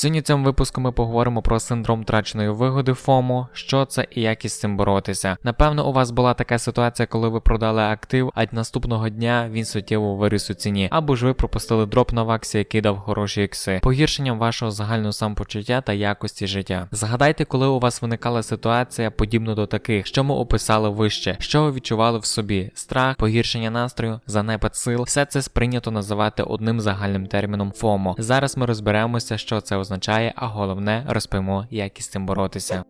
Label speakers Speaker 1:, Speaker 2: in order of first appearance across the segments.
Speaker 1: Сьогодні цьому випуску ми поговоримо про синдром втраченої вигоди ФОМО, що це і як із цим боротися. Напевно, у вас була така ситуація, коли ви продали актив, а наступного дня він суттєво виріс у ціні, або ж ви пропустили дроп на ваксі, який дав хороші ікси, погіршенням вашого загального самопочуття та якості життя. Згадайте, коли у вас виникала ситуація подібна до таких, що ми описали вище, що ви відчували в собі: страх, погіршення настрою, занепад сил, все це сприйнято називати одним загальним терміном ФОМО. Зараз ми розберемося, що це означає, а головне розповімо, як із цим боротися.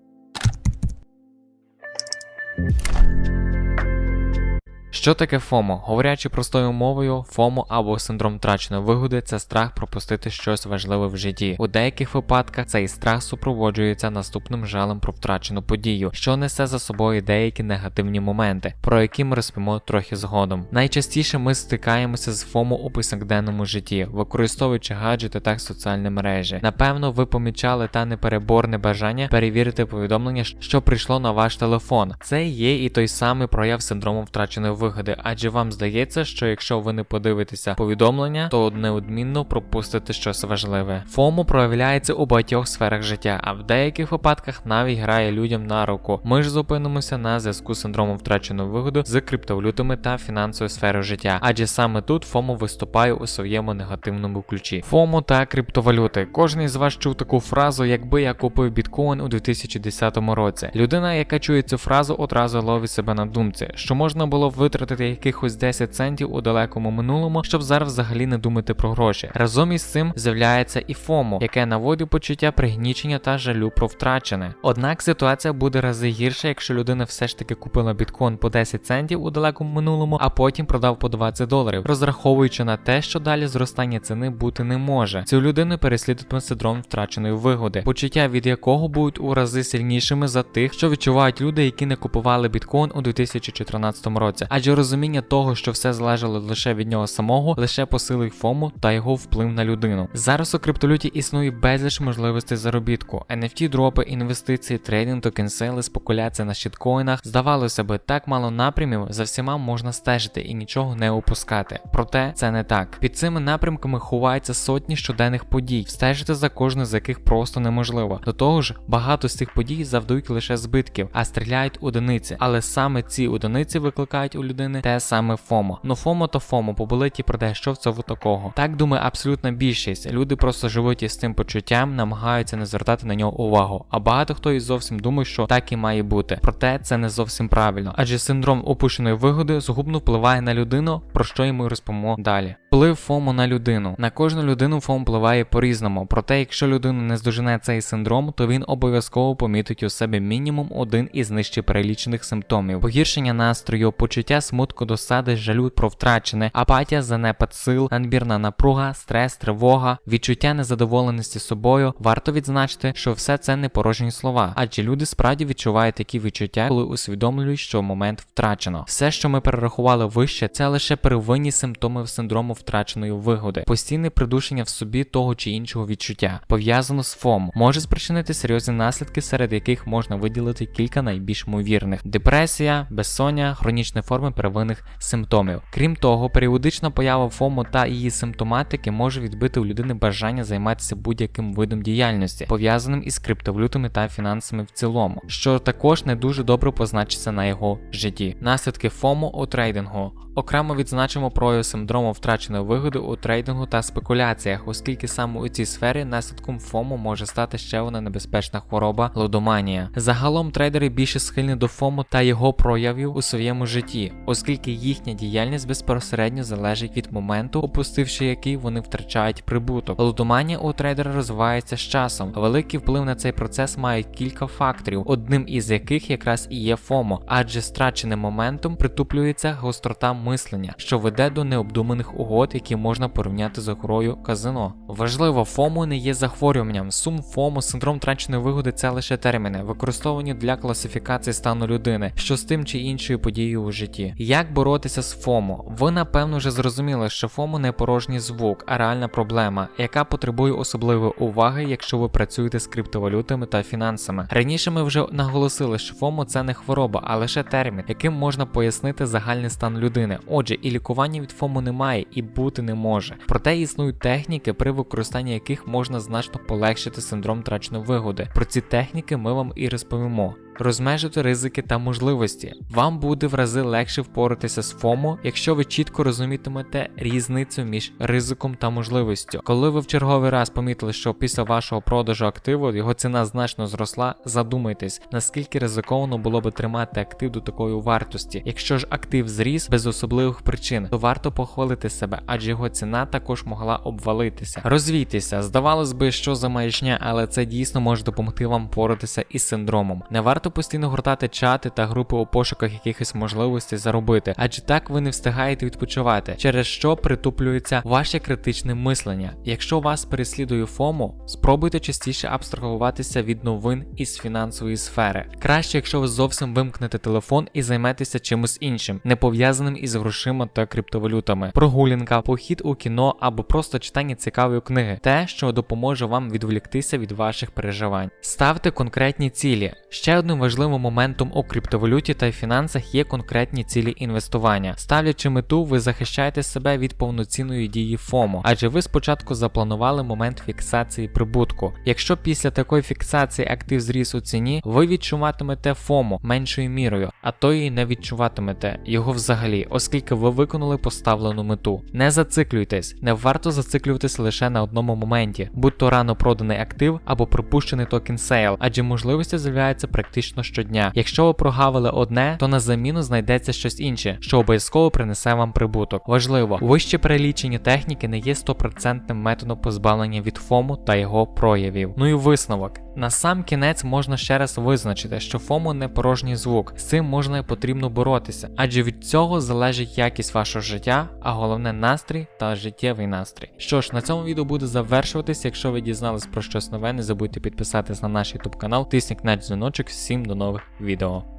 Speaker 1: Що таке ФОМО? Говорячи простою мовою, ФОМО або синдром втраченої вигоди це страх пропустити щось важливе в житті. У деяких випадках цей страх супроводжується наступним жалем про втрачену подію, що несе за собою деякі негативні моменти, про які ми розповімо трохи згодом. Найчастіше ми стикаємося з ФОМО у повсякденному житті, використовуючи гаджети та соціальні мережі. Напевно, ви помічали та непереборне бажання перевірити повідомлення, що прийшло на ваш телефон. Це є і той самий прояв синдрому втраченої вигоди, адже вам здається, що якщо ви не подивитеся повідомлення, то неодмінно пропустите щось важливе. ФОМО проявляється у багатьох сферах життя, а в деяких випадках навіть грає людям на руку. Ми ж зупинимося на зв'язку з синдромом втраченої вигоди з криптовалютами та фінансовою сферою життя, адже саме тут ФОМО виступає у своєму негативному ключі. ФОМО та криптовалюти. Кожен із вас чув таку фразу, якби я купив біткоін у 2010 році. Людина, яка чує цю фразу, одразу ловить себе на думці, що можна було витратити якихось 10 центів у далекому минулому, щоб зараз взагалі не думати про гроші. Разом із цим з'являється і ФОМО, яке наводить почуття пригнічення та жалю про втрачене. Однак ситуація буде рази гірша, якщо людина все ж таки купила біткоін по 10 центів у далекому минулому, а потім продав по 20 доларів, розраховуючи на те, що далі зростання ціни бути не може. Цю людину переслідує синдром втраченої вигоди, почуття від якого будуть у рази сильнішими за тих, що відчувають люди, які не купували біткоін у 2014 році адже розуміння того, що все залежало лише від нього самого, лише посилить ФОМу та його вплив на людину. Зараз у криптовалюті існує безліч можливостей заробітку, NFT дропи, інвестиції, трейдинг, токенсейли, спекуляція на щиткоїнах. Здавалося би, так мало напрямів за всіма можна стежити і нічого не опускати. Проте це не так. Під цими напрямками ховаються сотні щоденних подій, стежити за кожною з яких просто неможливо. До того ж, багато з цих подій завдають лише збитків, а стріляють одиниці. Але саме ці одиниці викликають у людини те саме ФОМО. Ну ФОМО то ФОМО, поболить і проте, що в цього такого. Так думає абсолютна більшість. Люди просто живуть із цим почуттям, намагаються не звертати на нього увагу. А багато хто і зовсім думає, що так і має бути. Проте це не зовсім правильно, адже синдром опущеної вигоди згубно впливає на людину, про що йому розповімо далі. Вплив ФОМО на людину. На кожну людину ФОМ впливає по-різному. Проте, якщо людина не здожене цей синдром, то він обов'язково помітить у себе мінімум один із нижче перелічених симптомів: погіршення настрою, почуття смутку, досади, жалю про втрачене, апатія, занепад сил, надмірна напруга, стрес, тривога, відчуття незадоволеності собою. Варто відзначити, що все це не порожні слова, адже люди справді відчувають такі відчуття, коли усвідомлюють, що момент втрачено. Все, що ми перерахували вище, це лише первинні симптоми синдрому втраченої вигоди, постійне придушення в собі того чи іншого відчуття, пов'язано з ФОМ, може спричинити серйозні наслідки, серед яких можна виділити кілька найбільш ймовірних: депресія, безсоння, хронічні форми первинних симптомів. Крім того, періодична поява ФОМу та її симптоматики може відбити у людини бажання займатися будь-яким видом діяльності, пов'язаним із криптовалютами та фінансами в цілому, що також не дуже добре позначиться на його житті. Наслідки ФОМу у трейдингу. Окремо відзначимо прояв синдрому втраченої вигоди у трейдингу та спекуляціях, оскільки саме у цій сфері наслідком ФОМу може стати ще одна небезпечна хвороба лудоманія. Загалом трейдери більше схильні до ФОМу та його проявів у своєму житті, оскільки їхня діяльність безпосередньо залежить від моменту, опустивши який вони втрачають прибуток. Лудоманія у трейдера розвивається з часом. Великий вплив на цей процес мають кілька факторів, одним із яких якраз і є ФОМо, адже страченим моментом притуплюється гострота мислення, що веде до необдуманих угод, які можна порівняти з грою казино. Важливо, ФОМО не є захворюванням. Сум ФОМО, синдром втраченої вигоди це лише терміни, використовані для класифікації стану людини, що з тим чи іншою подією у житті. Як боротися з ФОМО? Ви напевно вже зрозуміли, що ФОМО не порожній звук, а реальна проблема, яка потребує особливої уваги, якщо ви працюєте з криптовалютами та фінансами. Раніше ми вже наголосили, що ФОМО це не хвороба, а лише термін, яким можна пояснити загальний стан людини вплине. Отже, і лікування від фому немає і бути не може. Проте існують техніки, при використанні яких можна значно полегшити синдром втраченої вигоди. Про ці техніки ми вам і розповімо. Розмежити ризики та можливості. Вам буде в рази легше впоратися з ФОМО, якщо ви чітко розумітимете різницю між ризиком та можливістю. Коли ви в черговий раз помітили, що після вашого продажу активу його ціна значно зросла, задумайтесь, наскільки ризиковано було би тримати актив до такої вартості. Якщо ж актив зріс без особливих причин, то варто похвалити себе, адже його ціна також могла обвалитися. Розвійтеся, здавалось би, що за маячня, але це дійсно може допомогти вам поратися із синдромом. Не варто постійно гортати чати та групи у пошуках якихось можливостей заробити, адже так ви не встигаєте відпочивати, через що притуплюється ваше критичне мислення. Якщо вас переслідує ФОМО, спробуйте частіше абстрагуватися від новин із фінансової сфери. Краще, якщо ви зовсім вимкнете телефон і займетеся чимось іншим, не пов'язаним із грошима та криптовалютами, прогулянка, похід у кіно або просто читання цікавої книги, те, що допоможе вам відволіктися від ваших переживань. Ставте конкретні цілі. Ще одним важливим моментом у криптовалюті та фінансах є конкретні цілі інвестування. Ставлячи мету, ви захищаєте себе від повноцінної дії ФОМО, адже ви спочатку запланували момент фіксації прибутку. Якщо після такої фіксації актив зріс у ціні, ви відчуватимете ФОМО меншою мірою, а то і не відчуватимете його взагалі, оскільки ви виконали поставлену мету. Не зациклюйтесь, не варто зациклюватись лише на одному моменті, будь то рано проданий актив або пропущений токен сейл, адже можливості з'являються практично щодня. Якщо ви прогавили одне, то на заміну знайдеться щось інше, що обов'язково принесе вам прибуток. Важливо, вище перелічені техніки не є стопроцентним методом позбавлення від ФОМу та його проявів. Ну і висновок. На сам кінець можна ще раз визначити, що ФОМО не порожній звук, з цим можна і потрібно боротися, адже від цього залежить якість вашого життя, а головне настрій та життєвий настрій. Що ж, на цьому відео буде завершуватись. Якщо ви дізнались про щось нове, не забудьте підписатись на наш YouTube канал, тисніть на дзвіночок. Всім до нових відео.